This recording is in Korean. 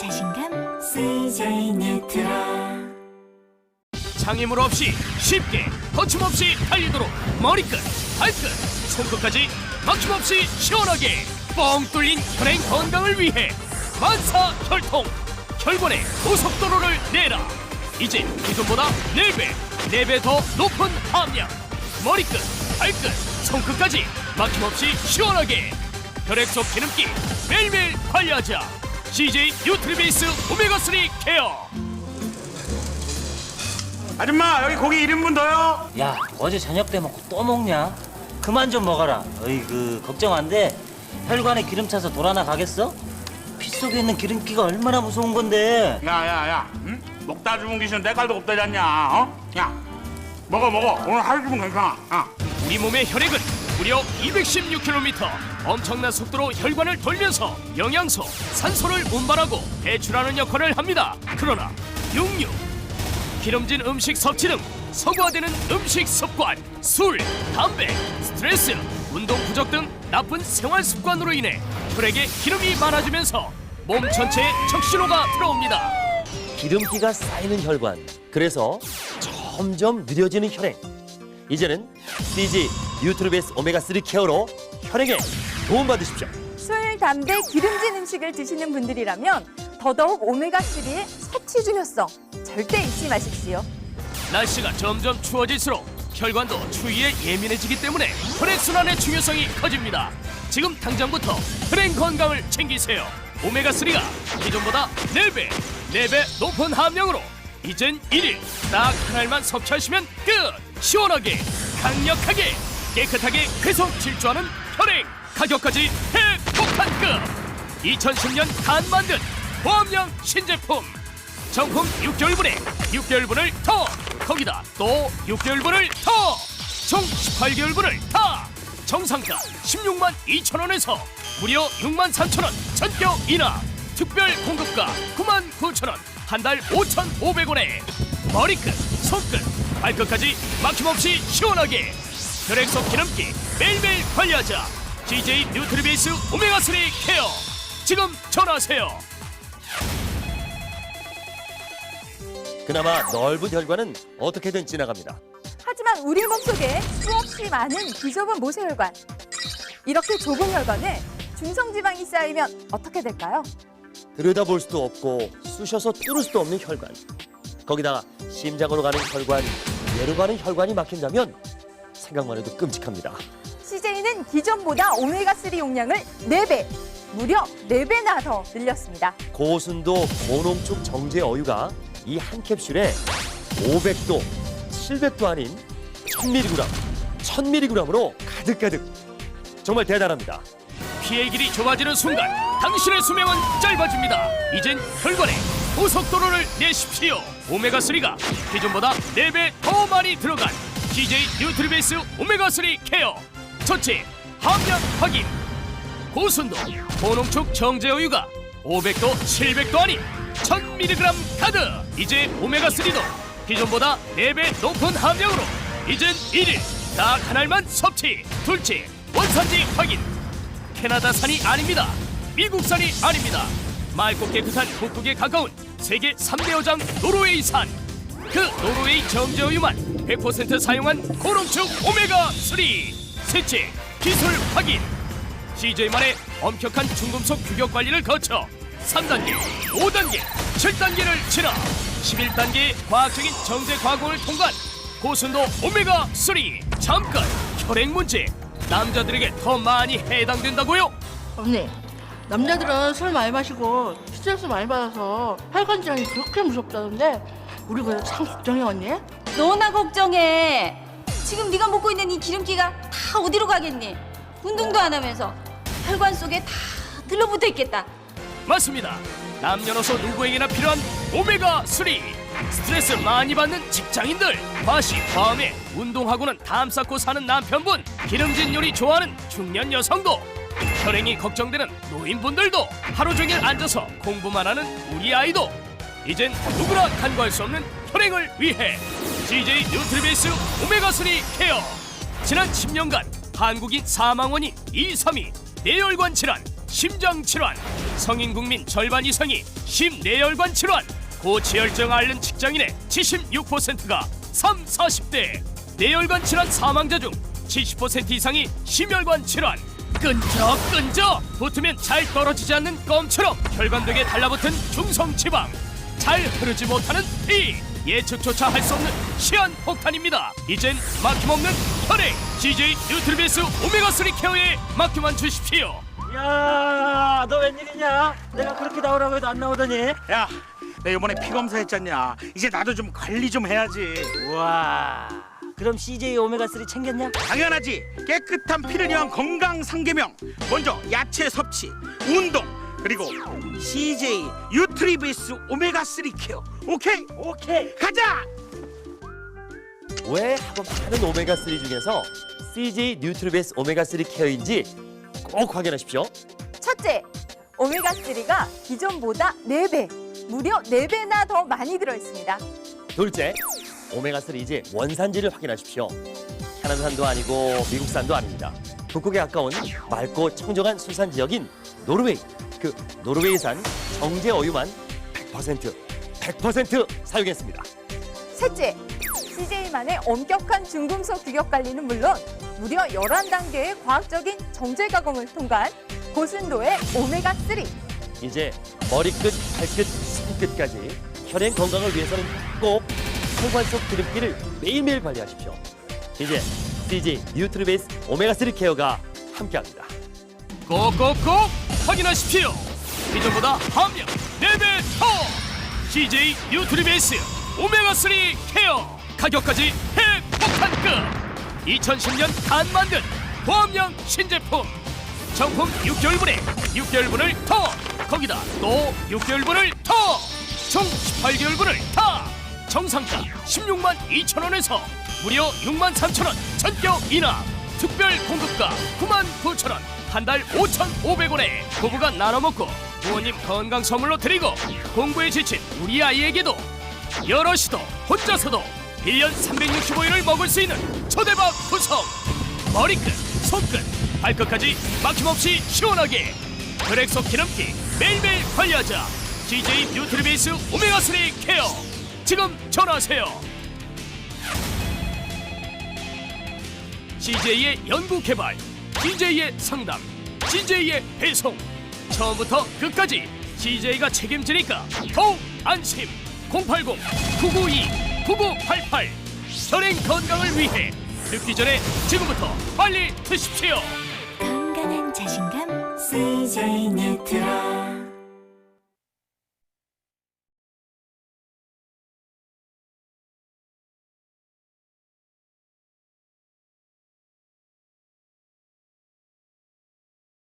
자신감. CJ 뉴트라 장애물 없이 쉽게 거침없이 달리도록 머리끝, 발끝, 손끝까지 막힘없이 시원하게 뻥 뚫린 혈행 건강을 위해 만사 혈통 혈관의 고속도로를 내라. 이제 기존보다 4배, 4배 더 높은 함량 머리끝, 발끝, 손끝까지 막힘없이 시원하게 혈액 속 기름기 매일매일 관리하자 CJ 뉴트리베이스 오메가3 케어 아줌마 여기 고기 1인분 더요 야 어제 저녁 때 먹고 또 먹냐? 그만 좀 먹어라. 어이구 걱정 안 돼. 혈관에 기름 차서 돌아나 가겠어? 피 속에 있는 기름기가 얼마나 무서운 건데. 야야야 응? 먹다 죽은 귀신은 때깔도 없다지 않냐 어? 야 먹어 먹어 오늘 하루 주면 괜찮아 어. 우리 몸의 혈액은 무려 216km 엄청난 속도로 혈관을 돌면서 영양소, 산소를 운반하고 배출하는 역할을 합니다. 그러나 육류, 기름진 음식 섭취 등 서구화되는 음식 습관, 술, 담배, 스트레스, 운동 부족 등 나쁜 생활 습관으로 인해 혈액에 기름이 많아지면서 몸 전체에 적신호가 들어옵니다. 기름기가 쌓이는 혈관. 그래서 점점 느려지는 혈행. 이제는 CG 뉴트로베스 오메가3 케어로 혈행에 도움받으십시오. 술, 담배, 기름진 음식을 드시는 분들이라면 더더욱 오메가3의 섭취 중요성 절대 잊지 마십시오. 날씨가 점점 추워질수록 혈관도 추위에 예민해지기 때문에 혈액 순환의 중요성이 커집니다. 지금 당장부터 혈행 건강을 챙기세요. 오메가3가 기존보다 4배, 4배 높은 함량으로 이젠 1일 딱 한 알만 섭취하시면 끝! 시원하게, 강력하게, 깨끗하게 계속 질주하는 혈행! 가격까지 핵폭탄급! 2010년 단 만든 고함량 신제품! 정품 6개월분에 6개월분을 더 거기다 또 6개월분을 더 총 18개월분을 다 정상가 16만 2천 원에서 무려 6만 3천 원 전격 인하 특별 공급가 9만 9천 원 한 달 5,500원에 머리끝, 손끝, 발끝까지 막힘없이 시원하게 혈액 속 기름기 매일매일 관리하자 CJ 뉴트리베이스 오메가3 케어 지금 전화하세요 그나마 넓은 혈관은 어떻게든 지나갑니다. 하지만 우리 몸속에 수없이 많은 비좁은 모세혈관. 이렇게 좁은 혈관에 중성지방이 쌓이면 어떻게 될까요? 들여다볼 수도 없고 쑤셔서 뚫을 수도 없는 혈관. 거기다가 심장으로 가는 혈관, 뇌로 가는 혈관이 막힌다면 생각만 해도 끔찍합니다. CJ는 기존보다 오메가3 용량을 4배, 무려 4배나 더 늘렸습니다. 고순도 고농축 정제 어유가 이 한 캡슐에 500도, 700도 아닌 1000mg, 1000mg으로 가득가득. 정말 대단합니다. 피해 길이 좁아지는 순간 당신의 수명은 짧아집니다. 이젠 혈관에 고속도로를 내십시오. 오메가3가 기존보다 4배 더 많이 들어간 CJ 뉴트리베이스 오메가3 케어 첫째 함량 확인 고순도 고농축 정제어유가 500도 700도 아닌 1000mg 가득 이제 오메가3도 기존보다 4배 높은 함량으로 이젠 1일 딱 한 알만 섭취 둘째 원산지 확인 캐나다산이 아닙니다. 미국산이 아닙니다. 맑고 깨끗한 북극에 가까운 세계 3대 어장 노르웨이산. 그 노르웨이 정제어유만 100% 사용한 고농축 오메가3. 셋째, 기술 확인. CJ만의 엄격한 중금속 규격 관리를 거쳐 3단계, 5단계, 7단계를 지나 11단계의 과학적인 정제 과공을 통과한 고순도 오메가3. 잠깐 혈액 문제 남자들에게 더 많이 해당된다고요? 언니 남자들은 술 많이 마시고 스트레스 많이 받아서 혈관 질환이 그렇게 무섭다던데 우리 그래도 참 걱정해 언니 너나 걱정해. 지금 네가 먹고 있는 이 기름기가 다 어디로 가겠니? 운동도 안 하면서 혈관 속에 다 들러붙어 있겠다. 맞습니다. 남녀노소 누구에게나 필요한 오메가 3. 스트레스 많이 받는 직장인들, 과시, 과음에 운동하고는 담 쌓고 사는 남편분, 기름진 요리 좋아하는 중년 여성도, 혈행이 걱정되는 노인분들도, 하루 종일 앉아서 공부만 하는 우리 아이도, 이젠 누구나 간과할 수 없는 혈행을 위해 CJ 뉴트리베이스 오메가3 케어. 지난 10년간 한국인 사망 원인 2, 3위, 뇌혈관 질환, 심장 질환, 성인 국민 절반 이상이 심내혈관 질환, 고지혈증 앓는 직장인의 76%가 3, 40대, 뇌혈관 질환 사망자 중 70% 이상이 심혈관 질환. 끈적 끈적 붙으면 잘 떨어지지 않는 껌처럼 혈관벽에 달라붙은 중성 지방 잘 흐르지 못하는 피 예측조차 할 수 없는 시한 폭탄입니다 이젠 막힘없는 혈액 CJ 뉴트리베스 오메가3 케어에 맡겨만 주십시오 야, 너 웬일이냐? 내가 그렇게 나오라고 해도 안 나오더니. 야, 내 이번에 피 검사했잖냐. 이제 나도 좀 관리 좀 해야지. 우와. 그럼 CJ 오메가 3 챙겼냐? 당연하지. 깨끗한 피를 위한 건강 상계명. 먼저 야채 섭취, 운동, 그리고 CJ 유트리비스 오메가 3 케어. 오케이? 오케이. 가자. 왜 하고 많은 오메가 3 중에서 CJ 뉴트리베스 오메가 3 케어인지 꼭 확인하십시오. 첫째, 오메가3가 기존보다 4배, 무려 4배나 더 많이 들어있습니다. 둘째, 오메가3 이제 원산지를 확인하십시오. 캐나다산도 아니고 미국산도 아닙니다. 북극에 가까운 맑고 청정한 수산 지역인 노르웨이. 그 노르웨이산 정제 어유만 100% 100% 사용했습니다. 셋째, CJ만의 엄격한 중금속 규격 관리는 물론 무려 11단계의 과학적인 정제 가공을 통과한 고순도의 오메가3. 이제 머리끝, 발끝, 손끝까지 혈행 건강을 위해서는 꼭 혈관 속 기름기를 매일매일 관리하십시오. 이제 CJ 뉴트리베이스 오메가3 케어가 함께합니다. 꼭꼭꼭 확인하십시오. 기존보다 함량 4배 더. CJ 뉴트리베이스 오메가3 케어. 가격까지 핵폭탄급. 2010년 단 만든 고함량 신제품. 정품 6개월분에 6개월분을 더. 거기다 또 6개월분을 더총 18개월분을 다. 정상가 16만 2천 원에서 무려 6만 3천 원 전격 인하 특별 공급가 9만 9천 원 한 달 5,500원에 부부가 나눠 먹고 부모님 건강 선물로 드리고 공부에 지친 우리 아이에게도 여럿이도 혼자서도 1년 365일을 먹을 수 있는 초대박 구성. 머리끝, 손끝, 발끝까지 막힘없이 시원하게 혈액 속 기름기 매일매일 관리하자. CJ 뉴트리베이스 오메가3 케어. 지금 전화하세요 CJ의 연구 개발 CJ의 상담 CJ의 배송. 처음부터 끝까지 CJ가 책임지니까 더욱 안심. 080-992-9988 혈행 건강을 위해 늦기 전에 지금부터 빨리 드십시오. 건강한 자신감 CJ 뉴트라